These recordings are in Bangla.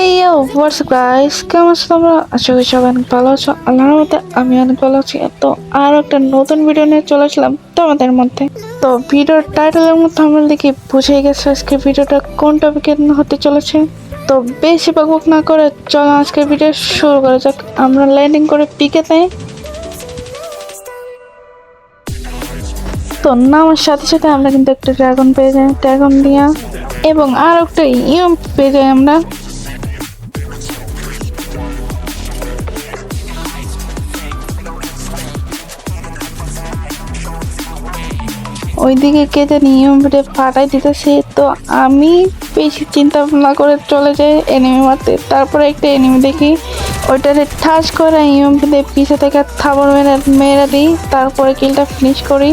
এই হোয়াটস গাইস কেমন আছো তোমরা? আশা করি সবাই অনেক ভালো আছো। আল্লাহর মধ্যে আমি অনেক ভালো আছি। তো আর একটা নতুন ভিডিও নিয়ে চলে আসলাম তোমাদের মধ্যে। তো ভিডিওর টাইটেলের মধ্যে আমরা দেখি বুঝে গেছে আজকে ভিডিওটা কোন টপিকে হতে চলেছে। তো বেশি বকবক না করে চলো আজকের ভিডিও শুরু করা যাক। আমরা ল্যান্ডিং করে পিকে তাই তো নামার সাথে সাথে আমরা কিন্তু একটা ড্রাগন পেয়ে যাই ড্রাগন দিয়া। এবং আর একটা ইয়ম পেয়ে যাই আমরা। ওইদিকে কে জানি ইয়মরে ফাটাই দিতেছে, তো আমি বেশি চিন্তা ভাবনা করে চলে যাই এনিমি মারতে। তারপরে একটা এনিমি দেখি, ওইটারে ঠাস করে ইয়মরে পিছে থেকে থাবর মেরে মেরে দিই, তারপরে কিলটা ফিনিশ করি।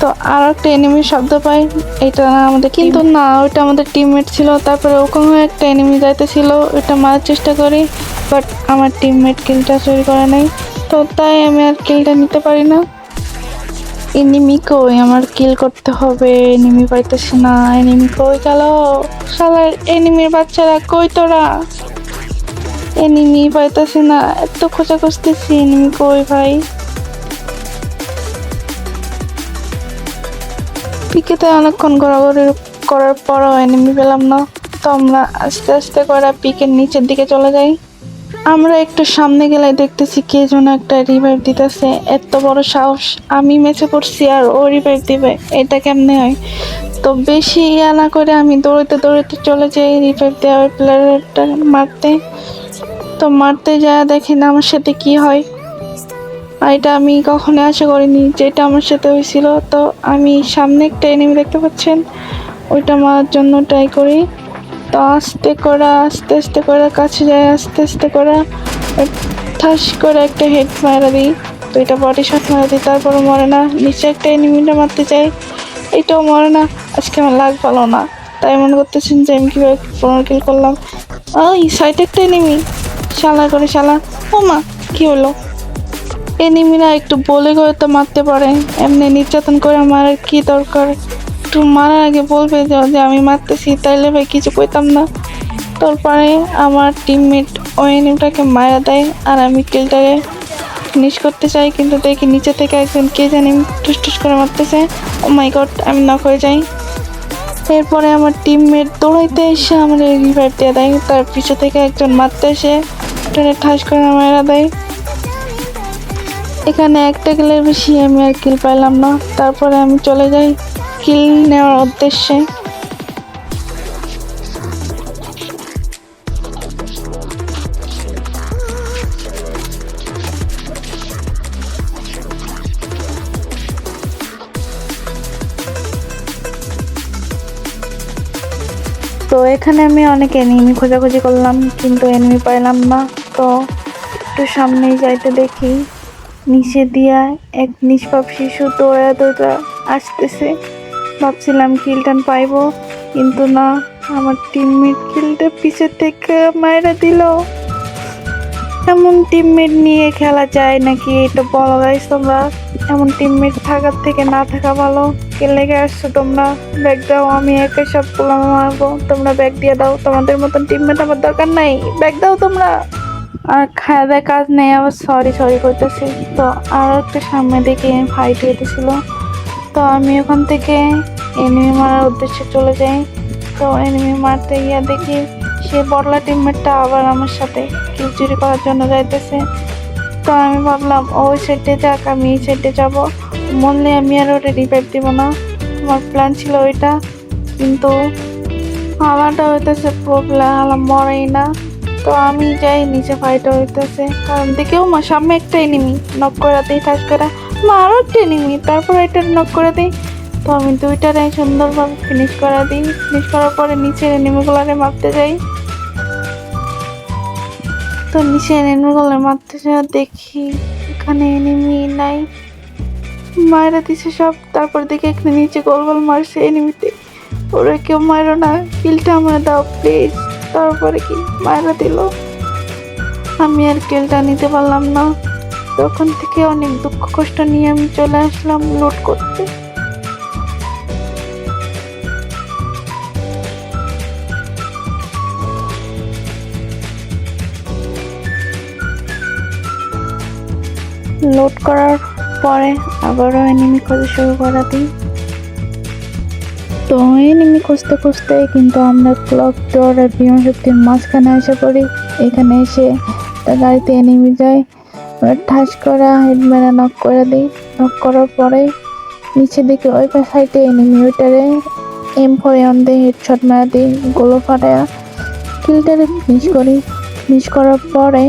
তো আর একটা এনিমির শব্দ পাই, এটা না আমাদের কিন্তু না, ওইটা আমাদের টিমমেট ছিল, তারপরে ওখানে একটা এনিমি যাইতেছিল, ওইটা মারার চেষ্টা করি বাট আমার টিমমেট কিলটা চুরি করে নাই তো তাই আমি আর কিলটা নিতে পারি না। এনিমি কই? আমার কিল করতে হবে, এনিমি পাইতেছি না, এনিমি কই গেল? শালার এনিমির বাচ্চারা কই তোরা? এনিমি পাইতেছি না, এত খোঁজা খুঁজতেছি, এনিমি কই ভাই? পিকেতে অনেকক্ষণ ঘোরাঘুরি করার পরও এনিমি পেলাম না। তো আমরা আস্তে আস্তে করে পিকের নিচের দিকে চলে যাই। আমরা একটু সামনে গেলে দেখতেছি কে যেন একটা রিভাইভ দিতেছে। এত বড় সাহস। আমি মেচে পড়ছি আর ও রিভাইভ দিবে। এটা কেমনে হয়? তো বেশি ইয়া না করে আমি দৌড়াতে দৌড়াতে চলে যাই রিভাইভ দেওয়া ওই প্লেয়ারটা মারতে। তো মারতে যা দেখি না আমার সাথে কি হয়। এটা আমি কখনো আশা করিনি যেটা আমার সাথে হয়েছিল। তো আমি সামনে একটা এনিমি দেখতে পাচ্ছেন। ওইটা মারার জন্য ট্রাই করি। তো আস্তে করে, আস্তে আস্তে করে কাছে যায়, আস্তে আস্তে করে ঠাস করে একটা হেড মারা দিই। তো এটা বডি শট মারা দিই তারপরে মরে না। নিচে একটা এনিমিটা মারতে চাই, এটাও মরে না। আজকে আমার লাগ ভালো না। তাই মনে করতেছেন যে আমি কীভাবে পনেরো কিল করলাম। ওই সাইডে একটা এনিমি শালা করে শালা। ও মা, কী হলো? এনিমিরা একটু বলে করে তো মারতে পারে। এমনি নির্যাতন করে মারার কি দরকার? একটু মারার আগে বলবে যে আমি মারতেছি, তাইলে ভাই কিছু কইতাম না। তারপরে আমার টিমমেট ওই এনিমিটাকে মারা দেয় আর আমি কিলটাকে ফিনিশ করতে চাই, কিন্তু দেখি নিচে থেকে একজন কে জানি টুস করে মারতেছে। ও মাই গড আমি নক হয়ে যাই। এরপরে আমার টিমমেট দৌড়াইতে এসে আমার রিভাইভ দিয়ে দেয়। তার পিছু থেকে একজন মারতে এসে ট্রেনে ঠাস করে মারা দেয়। এখানে একটা কিলের বেশি আমি আর কিল পাইলাম না। তারপরে আমি চলে যাই। কিল নেওয়ার উদ্দেশ্যে। তো এখানে আমি অনেক এনিমি খোঁজাখুঁজি করলাম, কিন্তু এনিমি পাইলাম না। তো একটু সামনেই যাইতে দেখি। নিচে দিয়া এক নিষ্পাপ শিশু দৌড়া দৌড়া আসতেছে। ভাবছিলাম কিলটান পাইবো, কিন্তু না, আমার টিমমেট কিলটা পিছের থেকে মায়েরা দিল। এমন টিমমেট নিয়ে খেলা যায় নাকি, এটা বলো গাইস তোমরা? এমন টিমমেট থাকার থেকে না থাকা ভালো। কে লেগে আসছো তোমরা? ব্যাগ দাও, আমি একা সব পোলাম মারবো। তোমরা ব্যাগ দিয়ে দাও, তোমাদের মতন টিমমেট আমার দরকার নাই। ব্যাগ দাও তোমরা। আর খাওয়া দাওয়া কাজ নেই, আবার সরি সরি করতেছি। তো আরও একটা সামনে দেখে ফাইট হইতেছিল। তো আমি ওখান থেকে এনিমি মারার উদ্দেশ্যে চলে যাই। তো এনিমি মারতে গিয়ে দেখি সে বড়লা টিমমেটটা আবার আমার সাথে কিল চুরি করার জন্য যাইতেছে। তো আমি ভাবলাম ওই সাইডে যাক, আমি এই সাইডে যাব। মরলে আমি আর ওটা রিভাইভ দিব না। আমার প্ল্যান ছিল ওইটা। কিন্তু আমারটা হইতেছে প্রবলেম আমার মরেই না। তো আমি যাই, নিচে ফাইট হইতেছে। কারণ দেখেও সামনে একটা এনিমি নক করে দিই ঠাস করে আরও একটা নিই। তারপর এটা নক করে দিই। তো আমি দুইটারে সুন্দরভাবে ফিনিশ করা দিই। ফিনিশ করার পরে নিচের এনিমিগুলারে মারতে যাই। তো নিচে এনিমিগুলো মারতে যা দেখি, এখানে এনিমি নাই। মায়েরা দিছে সব। তারপর দেখি এখানে নিচে গোল গোল মারছে এনিমিতে ওরা কেউ মারো না। কিলটা আমার দাও প্লিজ তারপরে কি? মায়েরা দিল। আমি আর কিলটা নিতে পারলাম না। তো ওখান থেকে অনেক দুঃখ কষ্ট নিয়ে আমি চলে আসলাম লোড করতে। লোড করার পরে আবারও এনিমি খোঁজা শুরু করা দিই। তো এনিমি খুঁজতে খুঁজতে কিন্তু আমরা ক্লক ডর আর বিমান শক্তির মাঝখানে এসে পড়ি। এখানে এসে গাড়িতে এনিমি যায়। আমরা ঠাস করা হেড মেরা নক করে দিই। নক করার পরে নিচে দিকে ওই সাইডে এনিমি ওইটারে এম ফোর এম দিয়ে হেডশট মেরা দিই, গোলো ফাটায়া কিলটারে ফিনিশ করি। ফিনিশ করার পরে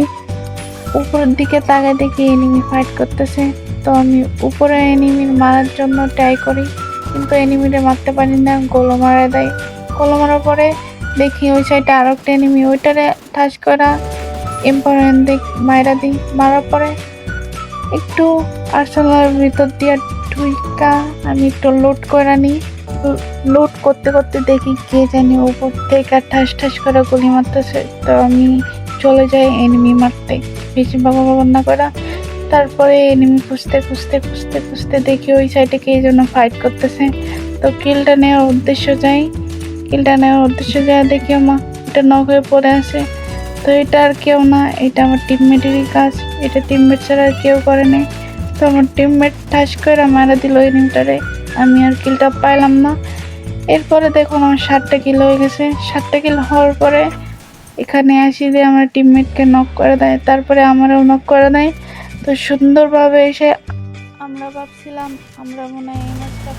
উপরের দিকে তাকায় দেখি এনিমি ফাইট করতেছে। তো আমি উপরে এনিমির মারার জন্য ট্রাই করি, কিন্তু এনিমিটা মারতে পারি না, গোলো মারা দেয়। গোলো মারার পরে দেখি ওই সাইডে আরও একটা এনিমি ওইটারে ঠাস করা এম্পায়ার দিক মায়েরা দিই মারার পরে একটু আর্সেনালের ভিতর দিয়ে ঢুইকা আমি একটু লোড করে নিই লোড করতে করতে দেখি কে জানি উপর থেকে ঠাস ঠাস করে গুলি মারতেছে। তো আমি চলে যাই এনিমি মারতে, বেশি বাবা বাবা না করা তারপরে এনিমি খুঁজতে খুঁজতে খুঁজতে খুঁজতে দেখি ওই সাইডে কে যেন ফাইট করতেছে। তো কিলটা নেওয়ার উদ্দেশ্য যাই কিলটা নেওয়ার উদ্দেশ্য যায় দেখি আমার এটা নখ হয়ে পড়ে আছে। তো এটা আর কেউ না, এটা আমার টিমমেটেরই কাজ, এটা টিমমেট ছাড়া আর কেউ করে তো আমার টিমমেট ঠাস করে মারা দিল এনিমিটারে আমি আর কিলটা পাইলাম না। এরপরে দেখুন আমার ষাটটা কিল হয়ে গেছে। ষাটটা কিল হওয়ার পরে এখানে আসি দিয়ে আমার টিমমেটকে নক করে দেয়, তারপরে আমারও নক করে দেয়। তো সুন্দরভাবে এসে আমরা ভাবছিলাম, আমরা মনে হয় এই ম্যাচটা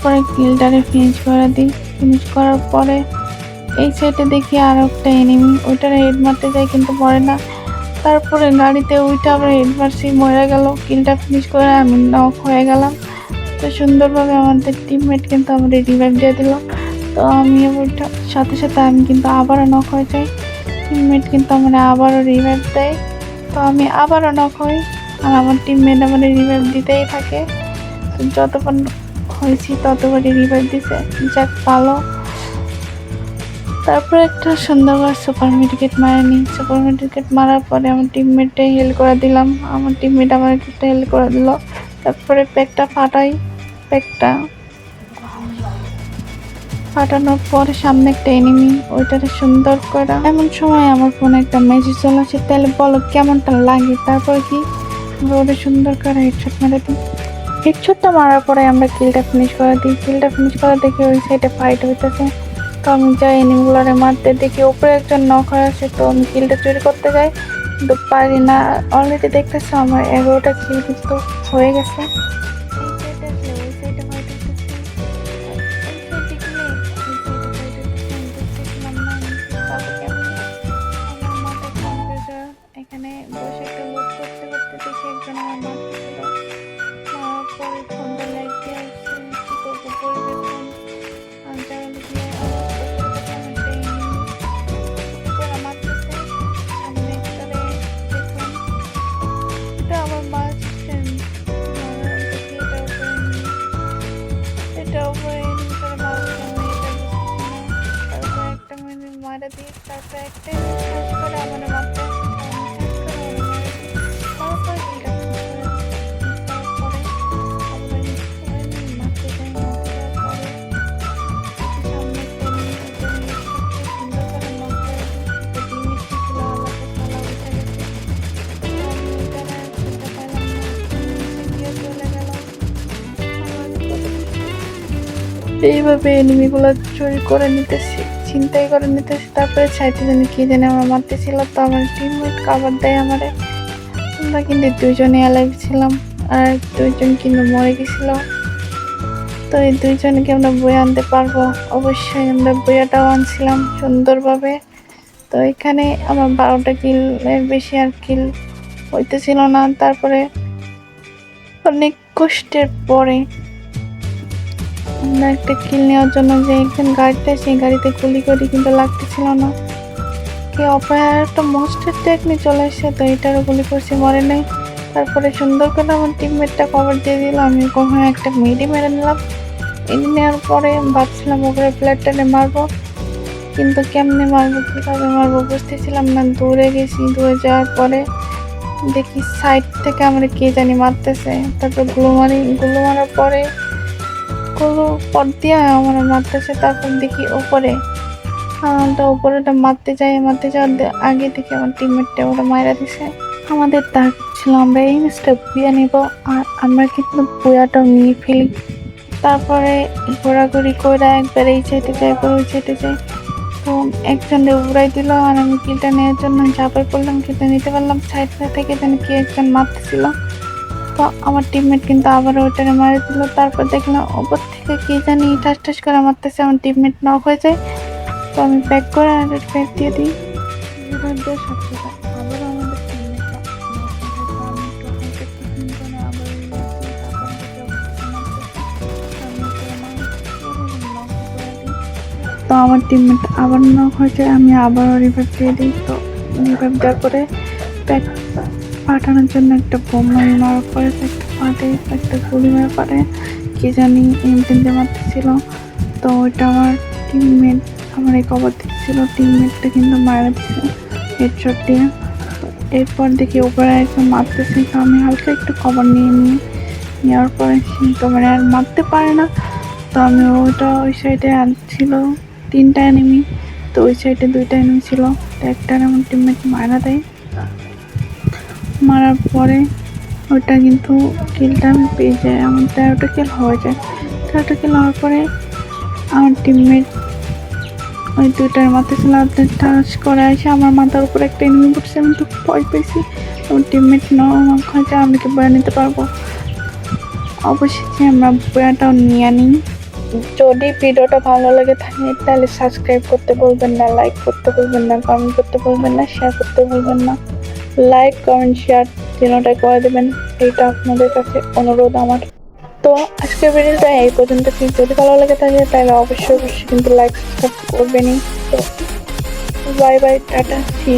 তারপরে কিলটারে ফিনিশ করে দিই। ফিনিশ করার পরে এই সাইডে দেখি আর একটা এনিমি ওইটারে হেড মারতে যাই কিন্তু পড়ে না। তারপরে গাড়িতে ওইটা আবার হেড মারছি, মরে গেল। কিলটা ফিনিশ করে আমি নক হয়ে গেলাম। তো সুন্দরভাবে আমাদের টিমমেট কিন্তু আমাদের রিভাইভ দিয়ে দিল। তো আমি ওইটা, সাথে সাথে আমি কিন্তু আবারও নক হয়ে যাই। টিমমেট কিন্তু আমার আবারও রিভাইভ দেয়। তো আমি আবারও নক হই। আর আমার টিমমেট আমার রিভাইভ দিতেই থাকে। যতবার হয়েছি, ততবারই রিভার দিছে। যাক, ভালো। তারপর একটা সুন্দরবার সুপার মেডিকেট মারা নিই সুপার মেডিকেট মারার পরে আমার টিমমেটে হেল্প করে দিলাম। আমার টিমমেট আমার একটা হেল্প করে দিল। তারপরে প্যাকটা ফাটাই। প্যাকটা ফাটানোর পরে সামনে একটা এনিমি ওইটারে সুন্দর করে। এমন সময় আমার ফোনে একটা মেসেজ চলে আসে, তাহলে বলো কেমনটা লাগে? তারপর কি? ওটা সুন্দর করে হেডশট মেরে দিই হেডশটটা মারার পরে আমরা কিলটা ফিনিশ করে দিই। কিলটা ফিনিশ করে দেখি ওই সাইডে ফাইট হইতেছে। তো আমি যাই এনিমগুলোরে মারতে দেখি ওপরে একজন নখ আছে তো আমি কিলটা চুরি করতে যাই। কিন্তু পারি না। অলরেডি দেখতেছো আমার এগারোটা কিল কিন্তু হয়ে গেছে। এইভাবে এনিমিগুলো চুরি করে নিতেছি। চিন্তাই করে নিতেছি তারপরে ছাইতে জানি কি জানি আমার মারতেছিল, তো আমার টিমমেট কাবার দেয় আমারে। আমরা কিন্তু দুজনে অ্যালাইভ ছিলাম, আর দুইজন কিন্তু মরে গেছিল। তো এই দুইজনকে আমরা বই আনতে পারব। অবশ্যই আমরা বইয়াটাও আনছিলাম সুন্দরভাবে। তো এখানে আমার বারোটা কিল এর বেশি আর কিল হইতেছিল না। তারপরে অনেক কষ্টের পরে আমরা একটা কিল নেওয়ার জন্য যে একজন গাড়িতে, সেই গাড়িতে গুলি করি কিন্তু লাগতেছিল না। কি অপায় একটা মস্টের টেকনিক চলে এসে তো এটারও গুলি করছি, মরে নেই। তারপরে সুন্দর করে আমার টিমমেটটা কভার দিয়ে দিল, আমি কখনো একটা মেডি মেরে নিলাম। মেডি নেওয়ার পরে ভাবছিলাম, ওপরে প্লেটটানে মারবো। কিন্তু কেমনে মারবো, কীভাবে মারবো বুঝতেছিলাম না। দূরে গেছি, দূরে যাওয়ার পরে দেখি সাইড থেকে আমরা কে জানি মারতেছে। তারপরগুলো মারি, গুলো মারার পরে গুলো পর দিয়ে আমার মারতেছে তারপর দেখি ওপরে তো উপরেটা মারতে যাই মারতে যাওয়ার আগে থেকে আমার টিমমেটটা ওটা মারা দিছে। আমাদের তার ছিল, আমরা এই ম্যাচটা বুয়া নিব, আর আমরা কিন্তু বুয়াটাও নিয়ে ফেলি। তারপরে ঘোরাঘুরি করে একবার এই সাইডে যাই একবার ওই সাইডে যাই তো একজন উড়াই দিল, আর আমি কিলটা নেওয়ার জন্য ঝাঁপাই পড়লাম কিন্তু নিতে পারলাম সাইড থেকে যেন কি একজন মারতেছিল। তো আমার টিমমেট কিন্তু আবারও ওইটাকে মারি দিল। তারপর দেখলাম ওপর থেকে কি জানি ঠাস ঠাস করে মারতেছে, আমার টিমমেট নক হয়ে যায়। তো আমি প্যাক করে আর প্যাক দিয়ে দিই। এবার দিয়ে সব জায়গায় আবার আমাদের তো আমার টিমমেট আবার নক হয়ে যায়। আমি আবারও রিভাইভ দিয়ে দিই। তো রিভাইভ দেওয়ার পরে প্যাক পাঠানোর জন্য একটা বোমা মারার পরে একটা পাটে, একটা গুলি মারার পরে কি জানি এমটিনতে মারতেছিল। তো ওইটা আমার টিমমেট আমার এই কভার দিচ্ছিল টিমমেটটা কিন্তু মারা দিচ্ছে হেডশট দিয়ে। এরপর দেখি ওপরে একদম মারতেছে, তো আমি হালকা একটু খবর নিয়ে নিই, নেওয়ার পরে তো মানে আর মারতে পারে না। তো আমি ওইটা ওই সাইডে ছিল তিনটা এনিমি তো ওই সাইডে দুইটা এনিমি ছিল, তো একটা আমার টিমমেট মারা দেয়। মারার পরে ওটা কিন্তু কিলটা আমি পেয়ে যাই, আমার তেরোটা কিল হয়ে যায়। তেরোটা কিল হওয়ার পরে আমার টিমমেট ওই দুইটার মাথায় ছিল টাচ করে আসে, আমার মাথার উপরে একটা এনিমি পড়ছে, আমি তো ভয় পেয়েছি আমার টিমমেট নক হয়ে যায় আমি কি বয়ে নিতে পারব? অবশ্যই আমরা বয়াটাও নিয়ে নিই। যদি ভিডিওটা ভালো লাগে থাকে, তাহলে সাবস্ক্রাইব করতে বলবেন না লাইক করতে বলবেন না কমেন্ট করতে বলবেন না শেয়ার করতে বলবেন না। লাইক কমেন্ট শেয়ার তিনটাই করে দেবেন। এইটা আপনাদের কাছে অনুরোধ আমার। তো আজকের ভিডিওটা এই পর্যন্ত। কিন্তু যদি ভালো লাগে থাকে, তাহলে অবশ্যই অবশ্যই কিন্তু লাইক সাবস্ক্রাইব করবেনই। তো বাই বাই টাটা সি